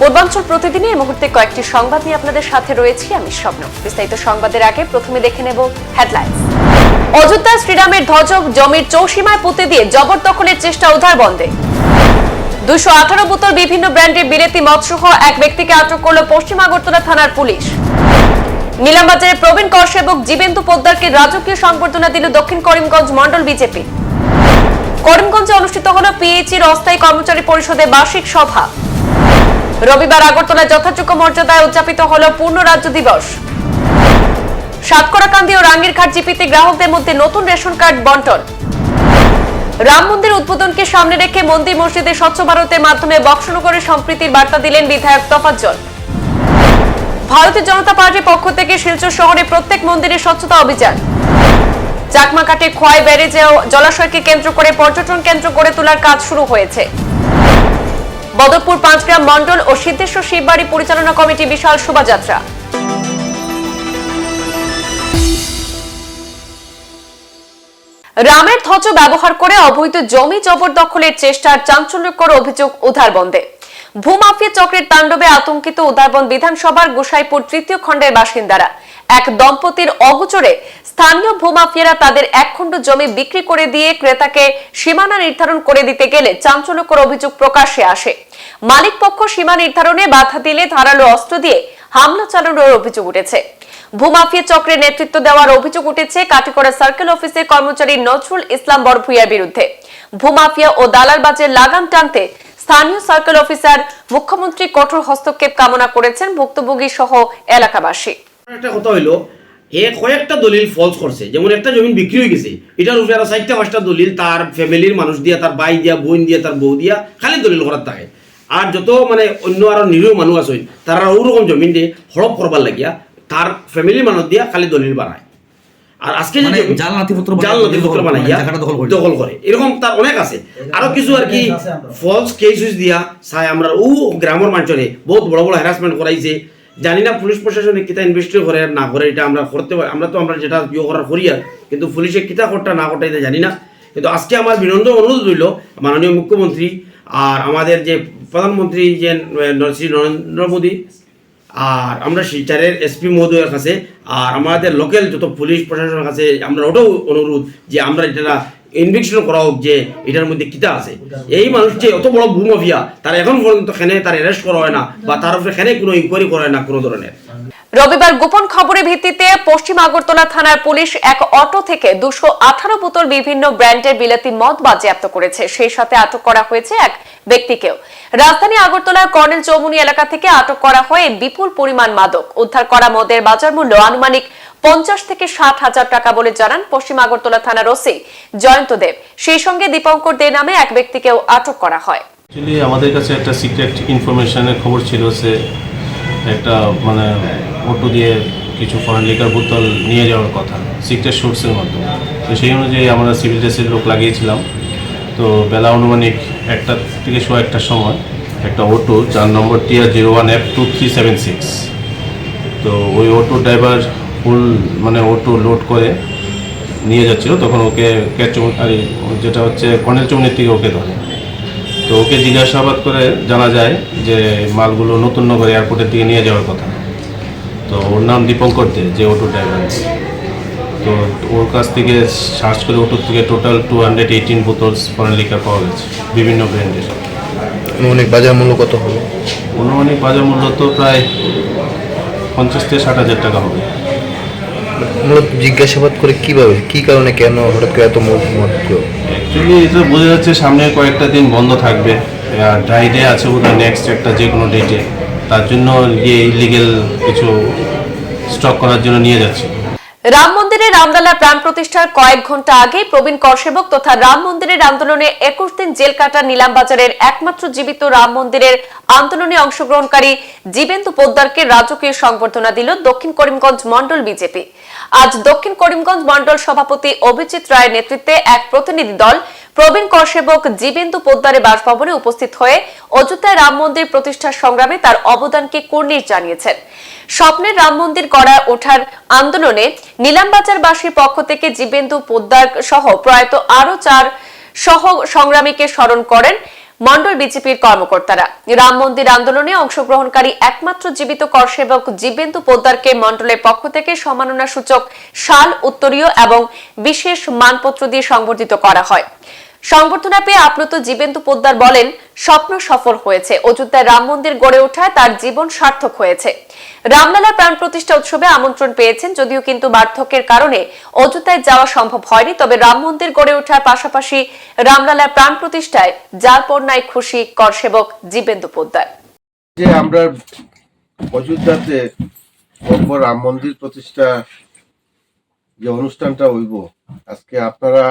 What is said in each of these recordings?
পূর্বাঞ্চল প্রতিদিনে এই মুহূর্তে কয়েকটি সংবাদ নিয়ে আপনাদের সাথে রয়েছি আমি স্বপ্ন। বিস্তারিত সংবাদের আগে প্রথমে দেখে নেব হেডলাইন্স। অযোধ্যা শ্রীরামের ধ্বজ জমির চৌসীমায় পুঁতে দিয়ে জবরদখলের চেষ্টা উদ্ধার বন্ধে। দুশো আঠারো বোতল বিভিন্ন ব্র্যান্ডের বিলেতি মদসহ এক ব্যক্তিকে আটক করল পশ্চিম আগরতলা থানার পুলিশ। নীলামবাজারে প্রবীণ কর সেবক জীবেন্দু পোদ্দারকে রাজকীয় সংবর্ধনা দিল দক্ষিণ করিমগঞ্জ মন্ডল বিজেপি। করিমগঞ্জে অনুষ্ঠিত হল পিএইচির অস্থায়ী কর্মচারী পরিষদের বার্ষিক সভা। রবিবার আগরতলায় যথাযোগ্য মর্যাদায় উদযাপিত হল পূর্ণ রাজ্য দিবস। সাতকড়াকান্দি ও রাঙ্গিরঘাট জিপিতে গ্রাহকদের মধ্যে নতুন রেশন কার্ড বন্টন। রাম মন্দির উদ্বোধনকে সামনে রেখে মন্দির মসজিদে স্বচ্ছ ভারতের মাধ্যমে বক্সনগরের সম্প্রীতির বার্তা দিলেন বিধায়ক তফাজ্জল। ভারতীয় জনতা পার্টির পক্ষ থেকে শিলচর শহরে প্রত্যেক মন্দিরে স্বচ্ছতা অভিযান। চাকমাকাটে খোয়াই ব্যারেজে জলাশয়কে কেন্দ্র করে পর্যটন কেন্দ্র গড়ে তোলার কাজ শুরু হয়েছে। বদরপুর পাঁচগ্রাম মন্ডল ও সিদ্ধেশ্বর শিববাড়ি পরিচালনা কমিটি বিশাল শোভাযাত্রা। রামের ধ্বজ ব্যবহার করে অবৈধ জমি জবরদখলের চেষ্টার চাঞ্চল্যকর অভিযোগ উধারবন্দে ভূমাফিয়া চক্রের তাণ্ডবে আতঙ্কিত উধারবন বিধানসভার গোসাইপুর তৃতীয় খণ্ডের বাসিন্দারা। এক দম্পতির অগোচরে স্থানীয় ভূমাফিয়ারা তাদের একখণ্ড জমি বিক্রি করে দিয়ে ক্রেতাকে সীমানা নির্ধারণ করে দিতে গেলে চাঞ্চল্যকর অভিযোগ প্রকাশ্যে আসে। মালিক পক্ষ সীমা নির্ধারণে বাধা দিলে ধারালো অস্ত্র দিয়ে হামলা চালানোর অভিযোগ উঠেছে। ভূমাফিয়া চক্রের নেতৃত্ব দেওয়ার অভিযোগ উঠেছে কাটিকড়া সার্কেল অফিসের কর্মচারী নজরুল ইসলাম বড়ভুইয়ার বিরুদ্ধে। ভূমাফিয়া ও দালালবাজের লাগাম টানতে স্থানীয় সার্কেল অফিসার মুখ্যমন্ত্রী কঠোর হস্তক্ষেপ কামনা করেছেন ভুক্তভোগী সহ এলাকাবাসী। একটা কথা হইল এ কয়েকটা দলিল ফলস করছে। যেমন একটা জমি বিক্রি হয়ে গেছে এটার উপরে আরও চারটা পাঁচটা দলিল তার ফ্যামিলির মানুষ দিয়া তার ভাই দিয়া বোন দিয়া তার বউ দিয়া খালি দলিল করার থাকে। আর যত মানে অন্য আরও নিরীহ মানুষ আছে তারা ওরকম জমিন দিয়ে হড়প করবার লাগিয়া তার ফ্যামিলির মানুষ দিয়া খালি দলিল বানায়। আর আজকে যে মানে জাল নথিপত্র জাল নথিপত্র বানাইয়া করে। দখল করে। এরকম তার অনেক আছে। আরও কিছু আর কি ফলস কেস দিয়া চাই আমরা ও গ্রামের মানুষরে বহুত বড় বড় হ্যারাসমেন্ট করাইছে। জানি না পুলিশ প্রশাসনে কিতা ইনভেস্টিগেট করে না করে, এটা আমরা করতে পারি। আমরা তো আমরা যেটা ইয়ে করার করি আর, কিন্তু পুলিশে কিতা করটা না করটা এটা জানি না। কিন্তু আজকে আমার বিনন্দ অনুরোধ রইল, মাননীয় মুখ্যমন্ত্রী আর আমাদের যে প্রধানমন্ত্রী যে শ্রী নরেন্দ্র মোদী আর আমরা শিলচরের এসপি মহোদয়ের কাছে আর আমাদের লোকাল যত পুলিশ প্রশাসনের কাছে আমরা ওটাও অনুরোধ যে আমরা এটা ইনভেস্টিগেশন করা হোক যে এটার মধ্যে কিতা আছে। এই মানুষ যে অত বড় ভূমাফিয়া তারা এখন পর্যন্ত খেনে তার অ্যারেস্ট করা হয় না বা তার উপরে খেনে কোনো ইনকোয়ারি করা হয় না কোনো ধরনের। রবিবার গোপন খবরের ভিত্তিতে পশ্চিম আগরতলা থানার পুলিশ এক অটো থেকে দুশো আঠারো বোতল বিভিন্ন ব্র্যান্ডের বিলাতি মদ বাজেয়াপ্ত করেছে। সেই সাথে আটক করা হয়েছে এক ব্যক্তিকেও। রাজধানী আগরতলার কর্নেল চৌমুনি এলাকা থেকে আটক করা হয় বিপুল পরিমাণ মাদক। উদ্ধার করা মদের বাজার মূল্য আনুমানিক পঞ্চাশ থেকে ষাট হাজার টাকা বলে জানান পশ্চিম আগরতলা থানার ওসি জয়ন্ত দেব। সেই সঙ্গে দীপঙ্কর দে নামে এক ব্যক্তিকেও আটক করা হয়। আমাদের কাছে একটা সিক্রেট ইনফরমেশনের খবর ছিল সে একটা মানে অটো দিয়ে কিছু ফরেন লিকার বোতল নিয়ে যাওয়ার কথা সিক্রেট সোর্সের মাধ্যমে। তো সেই অনুযায়ী আমরা সিভিল ড্রেসের লোক লাগিয়েছিলাম। তো বেলা অনুমানিক একটা থেকে শো একটার সময় একটা অটো, যার নম্বর TR zero one F two three seven six. তো ওই অটো ড্রাইভার ফুল মানে অটো লোড করে নিয়ে যাচ্ছিল তখন ওকে ক্যাচ যেটা হচ্ছে কর্নেল চৌনির থেকে ওকে ধরে। তো ওকে জিজ্ঞাসাবাদ করে জানা যায় যে মালগুলো নতুন নগর এয়ারপোর্টের দিকে নিয়ে যাওয়ার কথা। তো ওর নাম দীপঙ্কর দে যে অটো ড্রাইভার তো ওর কাছ থেকে সার্চ করে অটোর থেকে total two hundred eighteen bottles foreign liquor পাওয়া গেছে বিভিন্ন ব্র্যান্ডের। অনেক বাজার মূল্য কত হবে? অনুমানিক বাজার মূল্য তো প্রায় পঞ্চাশ থেকে ষাট হাজার টাকা হবে। মূলত জিজ্ঞাসাবাদ করে কীভাবে কি কারণে কেন হঠাৎ করে এত খেলো? অ্যাকচুয়ালি এটা বোঝা যাচ্ছে সামনে কয়েকটা দিন বন্ধ থাকবে। আর ড্রাই ডে আছে বোধ হয় নেক্সট একটা যে কোনো ডেটে তার জন্য গিয়ে ইলিগেল কিছু স্টক করার জন্য নিয়ে যাচ্ছে। রাম মন্দিরের রামলালা প্রাণ প্রতিষ্ঠার কয়েক ঘণ্টা আগে প্রবীণ করসেবক তথা রাম মন্দিরের আন্দোলনে একুশ দিন জেল কাটা নিলাম বাজারের একমাত্র জীবিত রাম মন্দিরের আন্দোলনে অংশগ্রহণকারী জীবেন্দু পোদ্দারকে রাজকীয় সংবর্ধনা দিল দক্ষিণ করিমগঞ্জ মন্ডল বিজেপি। আজ দক্ষিণ করিমগঞ্জ মন্ডল সভাপতি অভিজিৎ রায়ের নেতৃত্বে এক প্রতিনিধি দল প্রবীণ করসেবক জীবেন্দু পোদ্দারের বাসভবনে উপস্থিত হয়ে অযোধ্যায় রাম মন্দির প্রতিষ্ঠার সংগ্রামে তার অবদানকে কুর্নিশ জানিয়েছেন। স্বপ্নের রাম মন্দির গড়া ওঠার আন্দোলনে নিলামবাজারবাসীর পক্ষ থেকে জীবেন্দু পোদ্দার সহ প্রয়াত আরও চার সহ সংগ্রামীকে স্মরণ করেন। মন্ডল বিজেপির কর্মকর্তারা। রাম মন্দির আন্দোলনে অংশগ্রহণকারী একমাত্র জীবিত কর সেবক জীবেন্দু পোদ্দারকে মন্ডলের পক্ষ থেকে সম্মাননা সূচক শাল, উত্তরীয় এবং বিশেষ মানপত্র দিয়ে সংবর্ধিত করা হয়। সংবর্ধনা পেয়ে আপ্লুত জীবেন্দু পোদ্দার বলেন, স্বপ্ন সফল হয়েছে। অযোধ্যায় রাম মন্দির গড়ে ওঠায় তার জীবন সার্থক হয়েছে। রামলালা প্রাণ প্রতিষ্ঠা উৎসবে আমন্ত্রণ পেয়েছেন, যদিও কিন্তু বার্ধক্যের কারণে অযোধ্যায় যাওয়া সম্ভব হয়নি। তবে রাম মন্দির গড়ে ওঠার পাশাপাশি রামলালার প্রাণ প্রতিষ্ঠায় যার পর নাই খুশি কর সেবক জীবেন্দু পোদ্দার। যে আমরা অযোধ্যাতে রাম মন্দির প্রতিষ্ঠা যে অনুষ্ঠানটা হইব, আজকে আপনারা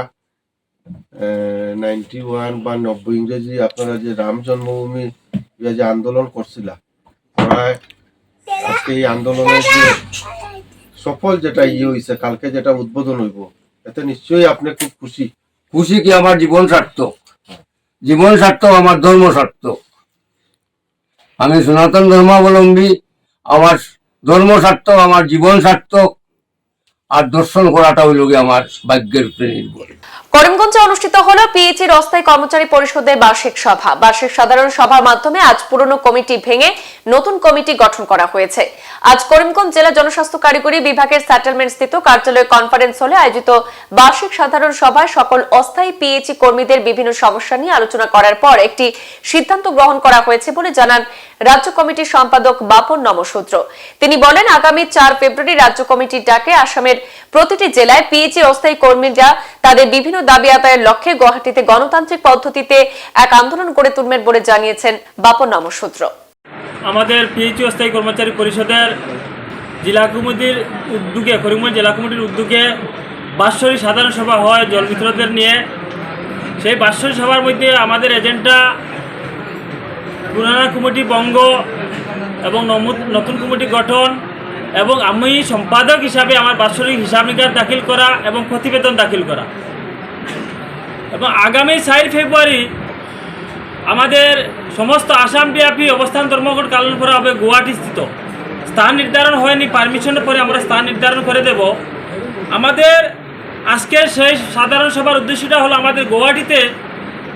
নাইনটি ওয়ান বা নব্বই ইংরেজি আপনারা যে রাম জন্মভূমি যে আন্দোলন করছিলা আজকে এই আন্দোলনের যে সফল যেটা ইয়ে হয়েছে কালকে যেটা উদ্বোধন হইব, এতে নিশ্চয়ই আপনি খুব খুশি। খুশি কি আমার জীবন সার্থক? জীবন আমার ধর্ম সার্থক। আমি সনাতন ধর্মাবলম্বী, আমার ধর্ম সার্থক, আমার জীবন সার্থক, আর দর্শন করাটা হইল আমার ভাগ্যের উপরে নির্ভর। করিমগঞ্জে অনুষ্ঠিত হল পিএইচির অস্থায়ী কর্মচারী পরিষদের বার্ষিক সভা। বার্ষিক সাধারণ সভার মাধ্যমে আজ পুরনো কমিটি ভেঙে নতুন কমিটি গঠন করা হয়েছে। আজ করিমগঞ্জ জেলা জনস্বাস্থ্য কারিগরি বিভাগের সেটেলমেন্ট স্থিত কার্যালয় কনফারেন্স হলে আয়োজিত বার্ষিক সাধারণ সভায় সকল অস্থায়ী পিএইচি কর্মীদের বিভিন্ন সমস্যা নিয়ে আলোচনা করার পর একটি সিদ্ধান্ত গ্রহণ করা হয়েছে বলে জানান রাজ্য কমিটির সম্পাদক বাপন নমসূত্র। তিনি বলেন, আগামী চার ফেব্রুয়ারি রাজ্য কমিটির ডাকে আসামের প্রতিটি জেলায় পিএইচি অস্থায়ী কর্মীরা তাদের বিভিন্ন দাবি আদায়ের লক্ষ্যে গুয়াহাটিতে গণতান্ত্রিক পদ্ধতিতে এক আন্দোলন গড়ে তুলবেন বলে জানিয়েছেন বাপন নমসূত্র। আমাদের পিএইচি অস্থায়ী কর্মচারী পরিষদের জেলা কমিটির উদ্যোগে, করিমগঞ্জ জেলা কমিটির উদ্যোগে বাৎসরিক সাধারণ সভা হয় জলমিত্রদের নিয়ে। সেই বাৎসরিক সভার মধ্যে আমাদের এজেন্ডা পুরানা কমিটি বঙ্গ এবং নতুন কমিটি গঠন এবং আমি সম্পাদক হিসাবে আমার বাৎসরিক হিসাব নিকাশ দাখিল করা এবং প্রতিবেদন দাখিল করা। এবং আগামী চার ফেব্রুয়ারি আমাদের সমস্ত আসামব্যাপী অবস্থান ধর্মঘট পালন করা হবে গুয়াহাটি স্থিত। স্থান নির্ধারণ হয়নি পারমিশনের পরে আমরা স্থান নির্ধারণ করে দেব। আমাদের আজকের সেই সাধারণ সভার উদ্দেশ্যটা হলো আমাদের গুয়াহাটিতে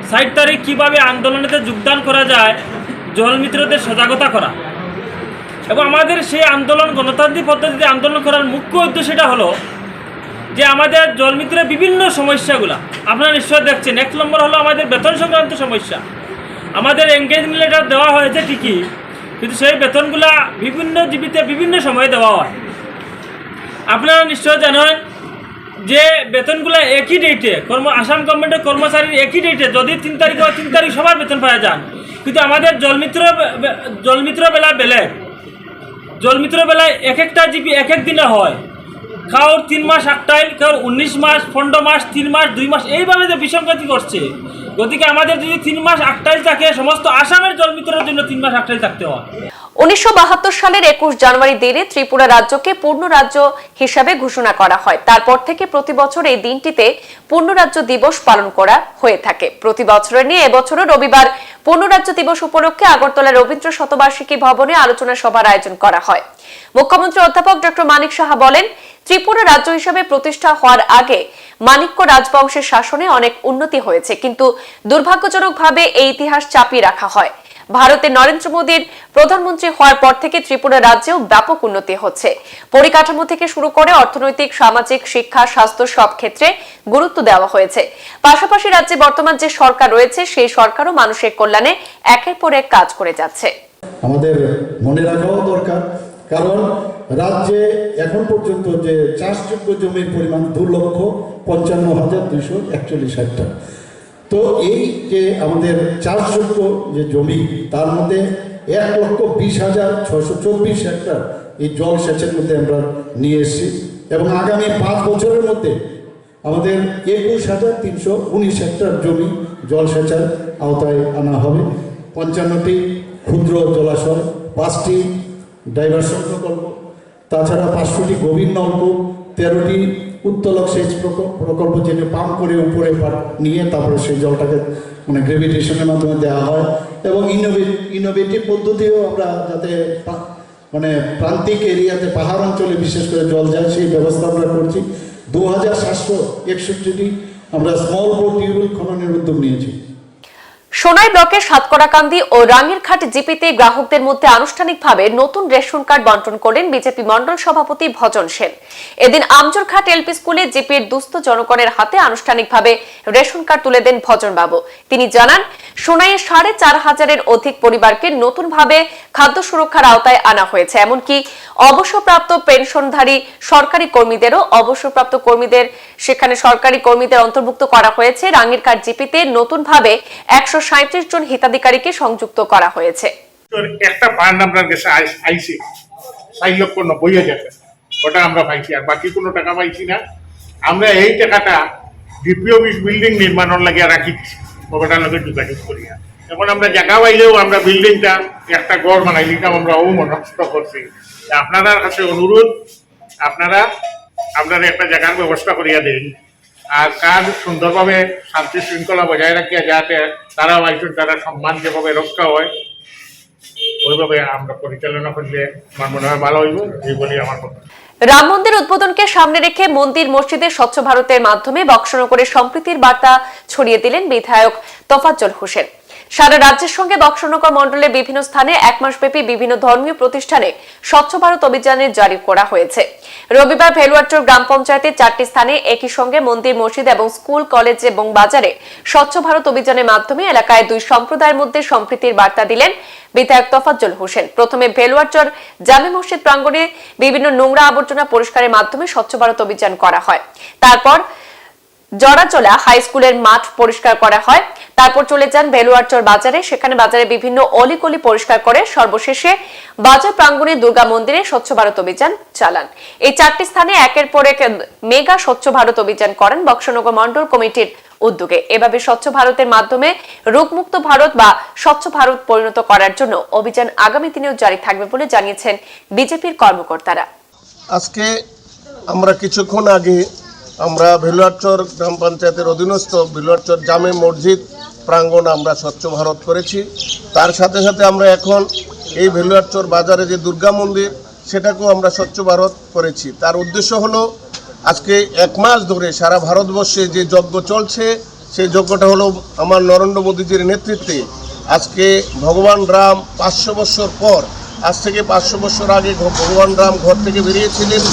ষাট তারিখ কীভাবে আন্দোলনেতে যোগদান করা যায় জলমিত্রদের সজাগতা করা। এবং আমাদের সেই আন্দোলন, গণতান্ত্রিক পদ্ধতিতে আন্দোলন করার মুখ্য উদ্দেশ্যটা হলো যে আমাদের জলমিত্রের বিভিন্ন সমস্যাগুলো, আপনারা নিশ্চয় দেখছেন। এক নম্বর হলো আমাদের বেতন সংক্রান্ত সমস্যা। আমাদের এঙ্গেজমেন্ট লেটার দেওয়া হয়েছে ঠিকই, কিন্তু সেই বেতনগুলা বিভিন্ন জীবিতে বিভিন্ন সময়ে দেওয়া হয়। আপনারা নিশ্চয় জানেন যে বেতনগুলো একই ডেটে কর্ম আসাম গভর্নমেন্টের কর্মচারীর একই ডেটে যদি তিন তারিখ হয়, তিন তারিখ সবার বেতন পাওয়া যান কিন্তু আমাদের জলমিত্র জলমিত্র বেলা বেলে। জলমিত্র বেলায় এক একটা জিপি এক এক দিনে হয়। কারোর তিন মাস আটটাইল কারোর উনিশ মাস, পনেরো মাস, তিন মাস, দুই মাস, এইভাবে যে বিসংগতি করছে। গতিকে আমাদের যদি তিন মাস আটটাই থাকে, সমস্ত আসামের জলমিত্রের জন্য তিন মাস আটটাই থাকতে হয়। উনিশশো সালের একুশ জানুয়ারি দিনে ত্রিপুরা রাজ্যকে পূর্ণ রাজ্য হিসাবে ঘোষণা করা হয়। তারপর থেকে প্রতি বছর এই দিনটিতে পূর্ণ রাজ্য দিবস পালন করা হয়ে থাকে। প্রতি বছরের নিয়ে এবছরও রবিবার পূর্ণ রাজ্য দিবস উপলক্ষে আগরতলা রবীন্দ্র শতবার্ষিকী ভবনে আলোচনা সভার আয়োজন করা হয়। মুখ্যমন্ত্রী অধ্যাপক ডক্টর মানিক সাহা বলেন, ত্রিপুরা রাজ্য হিসাবে প্রতিষ্ঠা হওয়ার আগে মানিক্য রাজবংশের শাসনে অনেক উন্নতি হয়েছে, কিন্তু দুর্ভাগ্যজনকভাবে এই ইতিহাস চাপিয়ে রাখা হয়। ভারতে নরেন্দ্র মোদীর প্রধানমন্ত্রী হওয়ার পর থেকে ত্রিপুরা রাজ্যেও ব্যাপক উন্নতি হচ্ছে। পরিকাঠামো থেকে শুরু করে অর্থনৈতিক, সামাজিক, শিক্ষা, স্বাস্থ্য সব ক্ষেত্রে গুরুত্ব দেওয়া হয়েছে। পাশাপাশি রাজ্যে বর্তমান যে সরকার রয়েছে, সেই সরকারও মানুষের কল্যাণে একের পর এক কাজ করে যাচ্ছে। আমাদের মনে রাখাও দরকার, কারণ রাজ্যে এখন পর্যন্ত যে চাষযোগ্য জমির পরিমাণ দু লক্ষ পঞ্চান্ন হাজার দুইশো একচল্লিশ হেক্টর। তো এই যে আমাদের চাষযোগ্য যে জমি, তার মধ্যে এক লক্ষ বিশ হাজার ছশো চব্বিশ হেক্টর এই জল সেচের মধ্যে আমরা নিয়ে এসেছি এবং আগামী পাঁচ বছরের মধ্যে আমাদের একুশ হাজার তিনশো উনিশ হেক্টর জমি জলসেচার আওতায় আনা হবে। পঞ্চান্নটি ক্ষুদ্র জলাশয়, পাঁচটি ডাইভারশন প্রকল্প, তাছাড়া পাঁচশোটি গভীর নলকূপ, তেরোটি উত্তোলক সেচ প্রকল্প যেটা পাম্প করে উপরে নিয়ে তারপরে সেই জলটাকে মানে গ্রেভিটেশনের মাধ্যমে দেওয়া হয় এবং ইনোভেট ইনোভেটিভ পদ্ধতিও আমরা যাতে মানে প্রান্তিক এরিয়াতে পাহাড় অঞ্চলে বিশেষ করে জল যায়, সেই ব্যবস্থা আমরা করছি। দু হাজার সাতশো একষট্টিটি আমরা স্মল বোট টিউবওয়েল খননের উদ্যোগ নিয়েছি। সোনাই ব্লকের সাতকড়াকান্দি ও রাঙ্গিরঘাট জিপিতে গ্রাহকদের মধ্যে আনুষ্ঠানিকভাবে নতুন রেশন কার্ড বন্টন করেন বিজেপি মন্ডল সভাপতি ভজন সেন। এদিন আমজোরঘাট এলপি স্কুলে জিপির দুস্থ জনগণের হাতে আনুষ্ঠানিকভাবে রেশন কার্ড তুলে দেন ভজন বাবু তিনি জানান, সোনাইয়ে সাড়ে চার হাজারের অধিক পরিবারকে নতুনভাবে খাদ্য সুরক্ষার আওতায় আনা হয়েছে। এমনকি অবসরপ্রাপ্ত পেনশনধারী সরকারি কর্মীদেরও অবসরপ্রাপ্ত কর্মীদের, সেখানে সরকারি কর্মীদের অন্তর্ভুক্ত করা হয়েছে। রাঙ্গিরঘাট জিপিতে নতুনভাবে একশো সাঁত্রিশ জন হিতাধিকারীকে সংযুক্ত করা হয়েছে। একটা ফান্ড আপনার কাছে আইস- চার লক্ষ নব্বই ওটা আমরা পাইছি, আর বাকি কোনো টাকা পাইছি না। আমরা এই টাকাটা ডিপি অফিস বিল্ডিং নির্মাণের লাগিয়ে রাখি ওটার লগে যোগাযোগ করিয়া এখন আমরা জায়গা পাইলেও আমরা বিল্ডিংটা একটা গড় বানাই দিতাম, আমরা ও মনস্থ করছি। তা আপনাদের কাছে অনুরোধ, আপনারা আপনারা একটা জায়গার ব্যবস্থা করিয়া দিন। আর কাজ সুন্দরভাবে শান্তি শৃঙ্খলা বজায় রাখিয়া যাতে তারাও একজন তারা সম্মান যেভাবে রক্ষা হয়, ওইভাবে আমরা পরিচালনা করলে আমার মনে হয় ভালো হইব, এই বলি আমার কথা। রাম মন্দির উদ্বোধনকে সামনে রেখে মন্দির মসজিদে স্বচ্ছ ভারতের মাধ্যমে বক্সনগরের সম্প্রীতির বার্তা ছড়িয়ে দিলেন বিধায়ক তফাজ্জল হোসেন। সারা রাজ্যের সঙ্গে বক্সনগর মণ্ডলের বিভিন্ন স্থানে এক মাসব্যাপী বিভিন্ন ধর্মীয় প্রতিষ্ঠানে স্বচ্ছ ভারত অভিযানের জারি করা হয়েছে। রবিবার ভেলুয়ারচর গ্রাম পঞ্চায়েতের চারটি স্থানে একই সঙ্গে মন্দির, মসজিদ এবং স্কুল, কলেজ এবং বাজারে স্বচ্ছ ভারত অভিযানের মাধ্যমে এলাকায় দুই সম্প্রদায়ের মধ্যে সম্প্রীতির বার্তা দিলেন বিধায়ক তফাজ্জল হোসেন। প্রথমে ভেলুয়ারচর জামে মসজিদ প্রাঙ্গণে বিভিন্ন নোংরা আবর্জনা পরিষ্কারের মাধ্যমে স্বচ্ছ ভারত অভিযান করা হয়। তারপর জড়াচলা হাই স্কুলের মাঠ পরিষ্কার করা হয়। তারপর চলে যান বেলুয়ারচর বাজারে। সেখানে বাজারে বিভিন্ন অলিকলি পরিষ্কার করে সর্বশেষে বাজার প্রাঙ্গণে দুর্গা মন্দিরে স্বচ্ছ ভারত অভিযান চালান। এই চারটি স্থানে একের পর এক মেগা স্বচ্ছ ভারত অভিযান করেন বক্সনগর মন্ডল কমিটির উদ্যোগে। এভাবে স্বচ্ছ ভারতের মাধ্যমে রোগমুক্ত ভারত বা স্বচ্ছ ভারত পরিণত করার জন্য অভিযান আগামী দিনেও জারি থাকবে বলে জানিয়েছেন বিজেপির কর্মকর্তারা। আজকে আমরা কিছুক্ষণ আগে আমরা ভেলুয়ারচর গ্রাম পঞ্চায়েতের অধীনস্থ ভেলুয়ারচর জামে মসজিদ প্রাঙ্গণ আমরা স্বচ্ছ ভারত করেছি। তার সাথে সাথে আমরা এখন এই ভেলুয়ারচর বাজারে যে দুর্গা মন্দির, সেটাকেও আমরা স্বচ্ছ ভারত করেছি। তার উদ্দেশ্য হলো, আজকে এক মাস ধরে সারা ভারতবর্ষে যে যজ্ঞ চলছে, সেই যজ্ঞটা হলো আমার নরেন্দ্র মোদীজির নেতৃত্বে। আজকে ভগবান রাম পাঁচশো বছর পর, আজ থেকে পাঁচশো বছর আগে ভগবান রাম ঘর থেকে বেরিয়েছিলেন।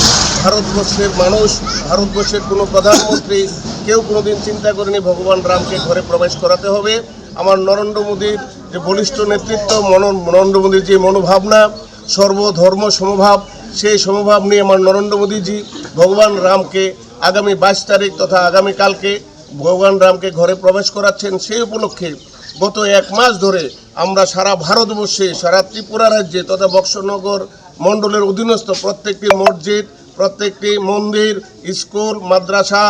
ভারতবর্ষের মানুষ, ভারতবর্ষের কোনো প্রধানমন্ত্রী কেউ কোনোদিন চিন্তা করেনি ভগবান রামকে ঘরে প্রবেশ করাতে হবে। আমার নরেন্দ্র মোদীর যে বলিষ্ঠ নেতৃত্ব মন নরেন্দ্র মোদীর যে মনোভাবনা সর্বধর্ম সমভাব, সেই সমভাব নিয়ে আমার নরেন্দ্র মোদীজি ভগবান রামকে আগামী বাইশ তারিখ তথা আগামীকালকে ভগবান রামকে ঘরে প্রবেশ করাচ্ছেন। সেই উপলক্ষে গত এক মাস ধরে আমরা সারা ভারতবর্ষে, সারা ত্রিপুরা রাজ্যে তথা বক্সনগর মণ্ডলের অধীনস্থ প্রত্যেকটি মসজিদ প্রত্যেকটি মন্দির, স্কুল, মাদ্রাসা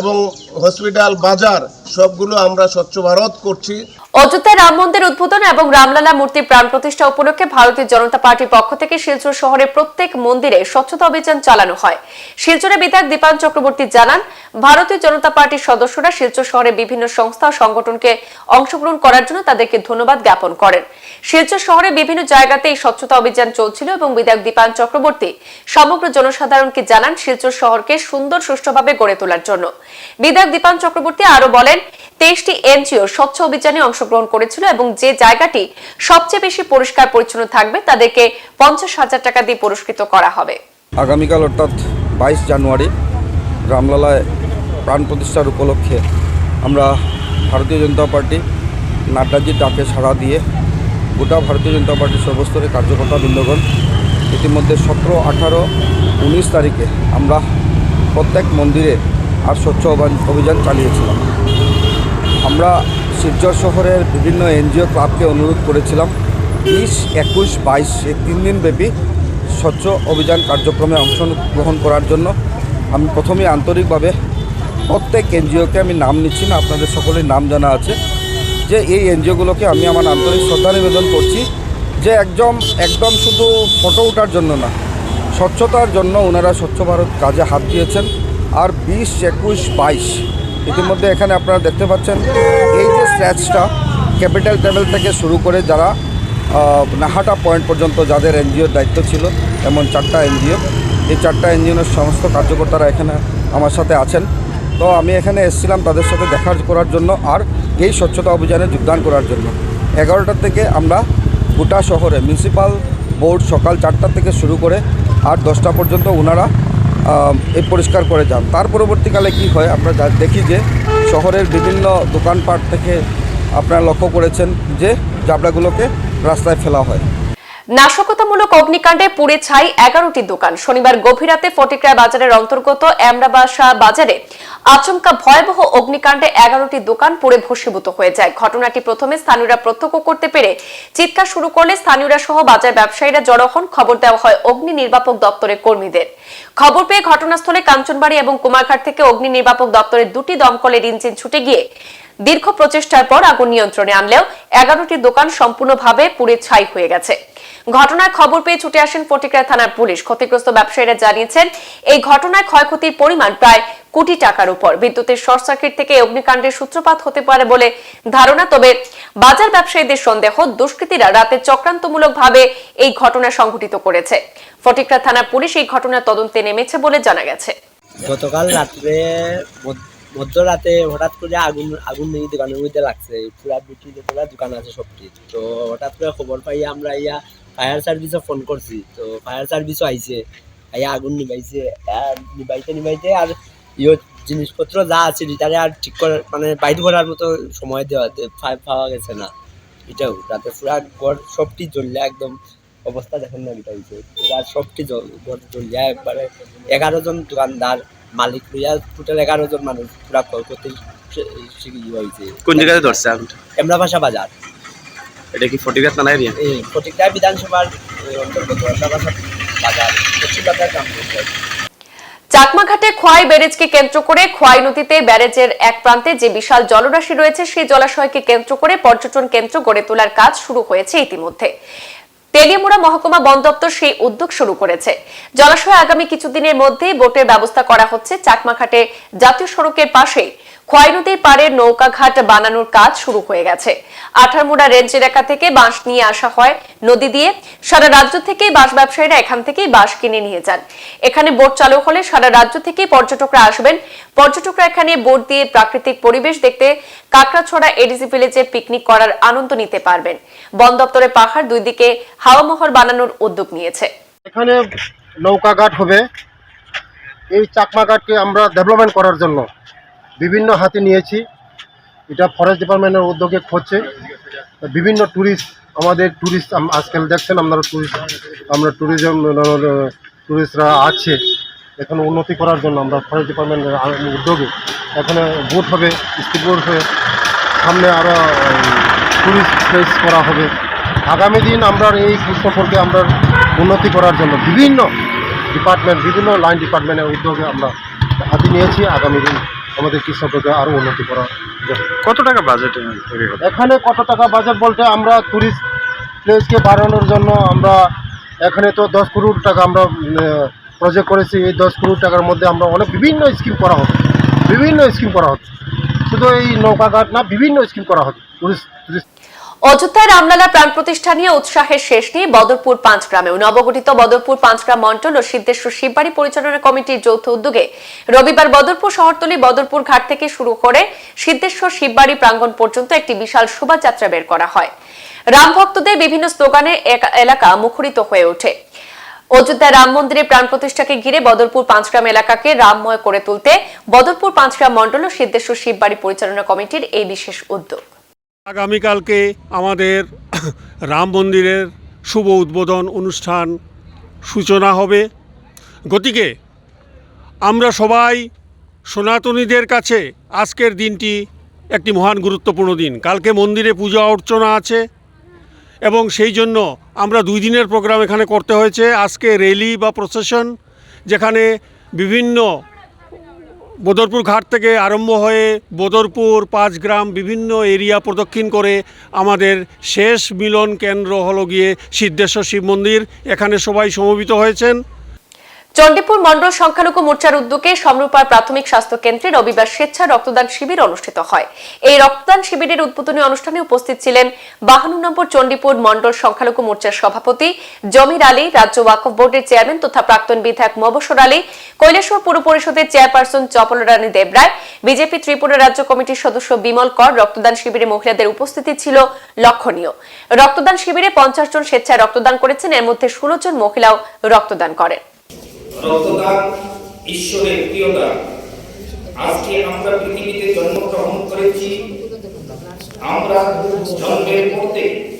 এবং হসপিটাল, বাজার, সবগুলো আমরা স্বচ্ছ ভারত করছি। অযোধ্যায় রাম মন্দির উদ্বোধন এবং রামলালা মূর্তির প্রাণ প্রতিষ্ঠা উপলক্ষে ভারতীয় জনতা পার্টির পক্ষ থেকে শিলচর শহরের প্রত্যেক মন্দিরে স্বচ্ছতা অভিযান চালানো হয়। শিলচরের বিধায়ক দীপান চক্রবর্তী জানান, ভারতীয় জনতা পার্টির সদস্যরা শিলচর শহরে বিভিন্ন সংস্থা ও সংগঠনকে অংশগ্রহণ করার জন্য তাদেরকে ধন্যবাদ জ্ঞাপন করেন। শিলচর শহরে বিভিন্ন জায়গাতে এই স্বচ্ছতা অভিযান চলছিল এবং বিধায়ক দীপান চক্রবর্তী সমগ্র জনসাধারণকে জানান শিলচর শহরকে সুন্দর সুষ্ঠুভাবে গড়ে তোলার জন্য। বিধায়ক দীপান চক্রবর্তী আরও বলেন, তেইশটি এনজিও স্বচ্ছ অভিযানে অংশগ্রহণ করেছিল এবং যে জায়গাটি সবচেয়ে বেশি পরিষ্কার পরিচ্ছন্ন থাকবে তাদেরকে পঞ্চাশ হাজার টাকা দিয়ে পুরস্কৃত করা হবে। আগামীকাল অর্থাৎ বাইশ জানুয়ারি রামলালায় প্রাণ প্রতিষ্ঠার উপলক্ষে আমরা ভারতীয় জনতা পার্টি নাড্ডাজির ডাকে সাড়া দিয়ে গোটা ভারতীয় জনতা পার্টির সর্বস্তরের কার্যকর্তা বৃন্দগণ, ইতিমধ্যে সতেরো, আঠারো, উনিশ তারিখে আমরা প্রত্যেক মন্দিরে আর স্বচ্ছ অভা- অভিযান চালিয়েছিলাম। আমরা শিলচর শহরের বিভিন্ন এনজিও ক্লাবকে অনুরোধ করেছিলাম, বিশ, একুশ, বাইশ এই তিন দিন ব্যাপী স্বচ্ছ অভিযান কার্যক্রমে অংশগ্রহণ করার জন্য আমি প্রথমে আন্তরিকভাবে প্রত্যেক এনজিওকে আমি নাম নিচ্ছি না, আপনাদের সকলের নাম জানা আছে। যে এই এনজিওগুলোকে আমি আমার আন্তরিক শ্রদ্ধা নিবেদন করছি যে একদম একদম শুধু ফটো ওঠার জন্য না, স্বচ্ছতার জন্য ওনারা স্বচ্ছ ভারত কাজে হাত দিয়েছেন। আর বিশ, একুশ, বাইশ, ইতিমধ্যে এখানে আপনারা দেখতে পাচ্ছেন, এই যে স্ট্যাচটা ক্যাপিটাল টেবিল থেকে শুরু করে যারা নাহাটা পয়েন্ট পর্যন্ত যাদের এনজিওর দায়িত্ব ছিল, এমন চারটা এনজিও, এই চারটা এনজিওর সমস্ত কার্যকর্তারা এখানে আমার সাথে আছেন। তো আমি এখানে এসেছিলাম তাদের সাথে দেখা করার জন্য আর এই স্বচ্ছতা অভিযানে যোগদান করার জন্য। এগারোটার থেকে আমরা গোটা শহরে মিউনিসিপাল বোর্ড সকাল চারটা থেকে শুরু করে আর দশটা পর্যন্ত ওনারা এই পরিষ্কার করে যান। তার পরবর্তীকালে কি হয়, আমরা দেখি যে শহরের বিভিন্ন দোকানপাট থেকে আপনারা লক্ষ্য করেছেন যে জাবড়াগুলোকে রাস্তায় ফেলা হয়। নাশকতামূলক অগ্নিকাণ্ডে পুড়ে ছাই এগারোটি দোকান। শনিবার গভীর রাতে বাজারের অন্তর্গত এমরাবাসা বাজারে আচমকা ভয়াবহ অগ্নিকাণ্ডে এগারোটি দোকান পুড়ে ভস্মীভূত হয়ে যায়। ঘটনাটি প্রথমে স্থানীয়রা প্রত্যক্ষ করতে পেরে চিৎকার শুরু করলে স্থানীয়রা সহ বাজার ব্যবসায়ীরা জড়ো হন। খবর দেওয়া হয় অগ্নি নির্বাপক দপ্তরের কর্মীদের। খবর পেয়ে ঘটনাস্থলে কাঞ্চনবাড়ি এবং কুমারঘাট থেকে অগ্নি নির্বাপক দপ্তরের দুটি দমকলের ইঞ্জিন ছুটে গিয়ে দীর্ঘ প্রচেষ্টার পর আগুন নিয়ন্ত্রণে আনলেও এগারোটি দোকান সম্পূর্ণভাবে পুড়ে ছাই হয়ে গেছে। ঘটনার খবর পেয়ে ছুটে আসেন ফটিকরা থানার পুলিশ। ক্ষতিগ্রস্ত ব্যবসায়ীরা জানিয়েছেন, এই ঘটনায় ক্ষয়ক্ষতির পরিমাণ প্রায় কোটি টাকার উপর। বিদ্যুতের শর্ট সার্কিট থেকে অগ্নিকাণ্ডের সূত্রপাত হতে পারে বলে ধারণা, তবে বাজার ব্যবসায়ীদের সন্দেহ, দুষ্কৃতীরা রাতে চক্রান্তমূলকভাবে এই ঘটনা সংঘটিত করেছে। ফটিকরা থানার পুলিশ এই ঘটনার তদন্তে নেমেছে বলে জানা গেছে। গতকাল রাত্রে মধ্যরাতে হঠাৎ করে আগুন আগুন এই দোকানের মধ্যে লাগছে। পুরা দুটি যেগুলা দোকান আছে সবটি। তো হঠাৎ করে খবর পাই আমরা ইয়া ফায়ার সার্ভিসে ফোন করছি। তো ফায়ার সার্ভিসও আইছে। আইয়া আগুন নিবাইছে আর নিবাইতে নিবাইতে আর ইয়ে জিনিসপত্র যা আছে এটারে আর ঠিক করে মানে বাইর করার মতো সময় দেওয়া পাওয়া গেছে না। এটাও, রাতে পুরা ঘর সবটি জ্বললে একদম অবস্থা দেখেন না, এটা হয়েছে পুরা সবটি ঘর জ্বলিয়া একবারে এগারো জন দোকানদার মালিক লইয়া টোটাল এগারো জন মানুষ পুরা ক্ষয়ক্ষতি হয়েছে কোন জায়গায় ধরছে এমরা ভাষা বাজার। এটা কি ফটিকা থানা এরিয়া এই প্রত্যেকটা বিধানসভার অন্তর্গত এমরা ভাষা বাজার পশ্চিম বাজার গ্রাম চাকমাঘাটে খোয়াই ব্যারেজকে কেন্দ্র করে খোয়াই নদীতে ব্যারেজের এক প্রান্তে যে বিশাল জলরাশি রয়েছে সেই জলাশয়কে কেন্দ্র করে পর্যটন কেন্দ্র গড়ে তোলার কাজ শুরু হয়েছে ইতিমধ্যে। তেলিয়ামুড়া মহকুমা বন দপ্তর সেই উদ্যোগ শুরু করেছে। জলাশয়ে আগামী কিছুদিনের মধ্যে বোটের ব্যবস্থা করা হচ্ছে। চাকমাঘাটে জাতীয় সড়কের পাশে খোয়াই নদীর পাড়ে নৌকাঘাট বানানোর কাজ শুরু হয়ে গেছে। আঠারমুড়া রেঞ্জ এলাকা থেকে বাঁশ নিয়ে আসা হয় নদী দিয়ে। সারা রাজ্য থেকে বাঁশ ব্যবসায়ীরা এখান থেকেই বাঁশ কিনে নিয়ে যান। এখানে বোট চালু হলে সারা রাজ্য থেকে পর্যটকরা আসবেন। পর্যটকরা এখানে বোট দিয়ে প্রাকৃতিক পরিবেশ দেখতে কাকড়াছড়া এডিসি ভিলেজে পিকনিক করার আনন্দ নিতে পারবেন। বন দপ্তরের পাহাড় দুই দিকে হাওয়ামহল বানানোর উদ্যোগ নিয়েছে। এখানে নৌকাঘাট হবে। এই চাকমাঘাটকে আমরা ডেভেলপমেন্ট করার জন্য। বিভিন্ন হাতে নিয়েছি। এটা ফরেস্ট ডিপার্টমেন্টের উদ্যোগে হচ্ছে। বিভিন্ন ট্যুরিস্ট আমাদের ট্যুরিস্ট আজকাল দেখছেন আপনারা ট্যুরিস্ট আমরা ট্যুরিজম ট্যুরিস্টরা আছে। এখানে উন্নতি করার জন্য আমরা ফরেস্ট ডিপার্টমেন্টের উদ্যোগে এখানে বোট হবে স্পিড হবে সামনে আরও ট্যুরিস্ট প্লেস করা হবে। আগামী দিন আমরা এই সম্পর্কে আমরা উন্নতি করার জন্য বিভিন্ন ডিপার্টমেন্ট বিভিন্ন লাইন ডিপার্টমেন্টের উদ্যোগে আমরা হাতে নিয়েছি আগামী দিন। আমাদের কৃষককে আরও উন্নতি করা কত টাকা বাজেট এখানে কত টাকা বাজেট বলতে আমরা ট্যুরিস্ট প্লেসকে বাড়ানোর জন্য আমরা এখানে তো দশ করোড় টাকা আমরা প্রজেক্ট করেছি। এই দশ করোড় টাকার মধ্যে আমরা অনেক বিভিন্ন স্কিম করা হতো বিভিন্ন স্কিম করা হতো শুধু এই নৌকাঘাট না বিভিন্ন স্কিম করা হতো টুরিস্ট টুরিস্ট অযোধ্যায় রামলালা প্রাণ প্রতিষ্ঠা নিয়ে উৎসাহের শেষ নেই বদরপুর পাঁচ গ্রামেও নবগঠিত বদরপুর পাঁচগ্রাম মন্ডল ও সিদ্ধেশ্বর শিববাড়ি পরিচালনা কমিটির যৌথ উদ্যোগে রবিবার বদরপুর শহরতলি বদরপুর ঘাট থেকে শুরু করে সিদ্ধেশ্বর শিববাড়ি প্রাঙ্গণ পর্যন্ত একটি বিশাল শোভাযাত্রা বের করা হয়। রাম ভক্তদের বিভিন্ন স্লোগানে এলাকা মুখরিত হয়ে ওঠে। অযোধ্যায় রাম মন্দিরের প্রাণ প্রতিষ্ঠাকে ঘিরে বদরপুর পাঁচগ্রাম এলাকাকে রামময় করে তুলতে বদরপুর পাঁচগ্রাম মন্ডল ও সিদ্ধেশ্বর শিববাড়ি পরিচালনা কমিটির এই বিশেষ উদ্যোগ। আগামীকালকে আমাদের রাম মন্দিরের শুভ উদ্বোধন অনুষ্ঠান সূচনা হবে। গতিকে আমরা সবাই সনাতনীদের কাছে আজকের দিনটি একটি মহান গুরুত্বপূর্ণ দিন। কালকে মন্দিরে পূজা অর্চনা আছে এবং সেই জন্য আমরা দুই দিনের প্রোগ্রাম এখানে করতে হয়েছে। আজকে র্যালি বা প্রসেশন যেখানে বিভিন্ন বদরপুর ঘাট থেকে আরম্ভ হয়ে বদরপুর, পাঁচগ্রাম বিভিন্ন এরিয়া প্রদক্ষিণ করে আমাদের শেষ মিলন কেন্দ্র হলো গিয়ে সিদ্ধেশ্বর শিব মন্দির। এখানে সবাই সমবেত হয়েছেন। চণ্ডীপুর মন্ডল সংখ্যালঘু মোর্চার উদ্যোগে সমরূপার প্রাথমিক স্বাস্থ্য কেন্দ্রে রবিবার স্বেচ্ছা রক্তদান শিবির অনুষ্ঠিত হয়। এই রক্তদান শিবিরের উদ্বোধনী অনুষ্ঠানে উপস্থিত ছিলেন বাহান্ন নম্বর চণ্ডীপুর মন্ডল সংখ্যালঘু মোর্চার সভাপতি জমির আলী, রাজ্য ওয়াকফ বোর্ডের চেয়ারম্যান তথা প্রাক্তন বিধায়ক মবসর আলী কৈলাসহর পুর পরিষদের চেয়ারপারসন চপল রানী দেবরায় বিজেপি ত্রিপুরা রাজ্য কমিটির সদস্য বিমল কর রক্তদান শিবিরে মহিলাদের উপস্থিতি ছিল লক্ষণীয়। রক্তদান শিবিরে পঞ্চাশ জন স্বেচ্ছায় রক্তদান করেছেন, এর মধ্যে ষোলো জন মহিলাও রক্তদান করেন। রক্তদান ঈশ্বরের প্রিয়তা আজকে আমরা পৃথিবীতে জন্মগ্রহণ করেছি। আমরা জন্মের পড়তে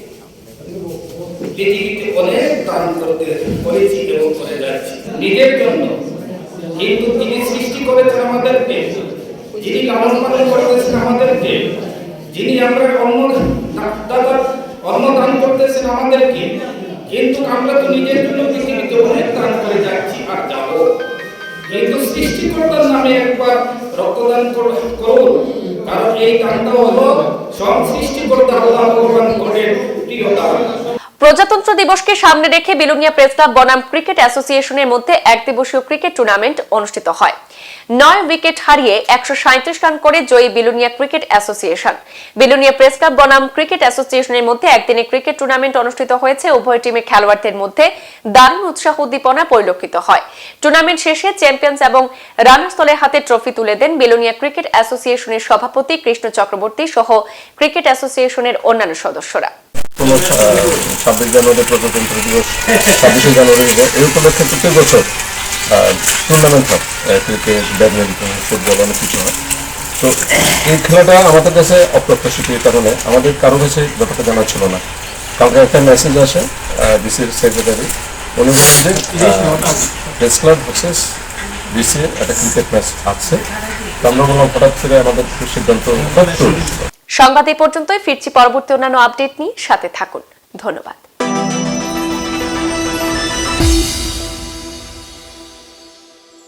পৃথিবীতে অনেক দান করতে করেছি এবং করে যাচ্ছি। নিজের জন্য। কিন্তু তিনি সৃষ্টি করেছেন আমাদেরকে। যিনি লালন পালন করতেছেন আমাদেরকে। যিনি আমরা অন্ন দাতা, অন্ন দান করতেছেন আমাদেরকে। কিন্তু আমরা তো নিজের জন্য পৃথিবীতে অনেক দান করে যাচ্ছি। যাব। কিন্তু সৃষ্টিকর্তার নামে একবার রক্তদান করুন। কারণ এই হলো সব সৃষ্টিকর্তা আল্লাহ ভগবান করেন প্রজাতন্ত্র দিবসকে সামনে রেখে বিলুনিয়া প্রেস ক্লাব বনাম ক্রিকেট অ্যাসোসিয়েশনের মধ্যে এক দিবসীয় ক্রিকেট টুর্নামেন্ট অনুষ্ঠিত হয়। নয় উইকেট হারিয়ে একশো রান করে জয়ী Belonia cricket association. Belonia press club বনাম ক্রিকেট অ্যাসোসিয়েশনের মধ্যে একদিনে ক্রিকেট টুর্নামেন্ট অনুষ্ঠিত হয়েছে। উভয় টিমের খেলোয়াড়দের মধ্যে দারুণ উৎসাহ উদ্দীপনা পরিলক্ষিত হয়। টুর্নামেন্ট শেষে চ্যাম্পিয়ন্স এবং রানার্স দলের হাতে ট্রফি তুলে দেন বিলুনিয়া ক্রিকেট অ্যাসোসিয়েশনের সভাপতি কৃষ্ণ চক্রবর্তী সহ ক্রিকেট অ্যাসোসিয়েশনের অন্যান্য সদস্যরা। ছাব্বিশ জানুয়ারি প্রজাতন্ত্র দিবস, ছাব্বিশে জানুয়ারি হবে এই উপলক্ষে প্রত্যেক বছর। টুর্নামেন্ট হয় ক্রিকেট ব্যাডমিন্টন, ফুটবল, অনেক কিছু হয়। তো, এই খেলাটা আমাদের কাছে অপ্রত্যাশিত এই কারণে আমাদের কারও কাছে ব্যাপারটা জানা ছিল না। কালকে একটা মেসেজ আসে ডিসির সেক্রেটারি উনি বলছেন যে প্রেস ক্লাব ভার্সেস ডিসি একটা ক্রিকেট ম্যাচ আছে। তো আমরা বললাম, হঠাৎ করে আমাদের সিদ্ধান্ত সংবাদ এই পর্যন্তই, ফিরছি পরবর্তী অন্যান্য আপডেট নিয়ে, সাথে থাকুন। ধন্যবাদ।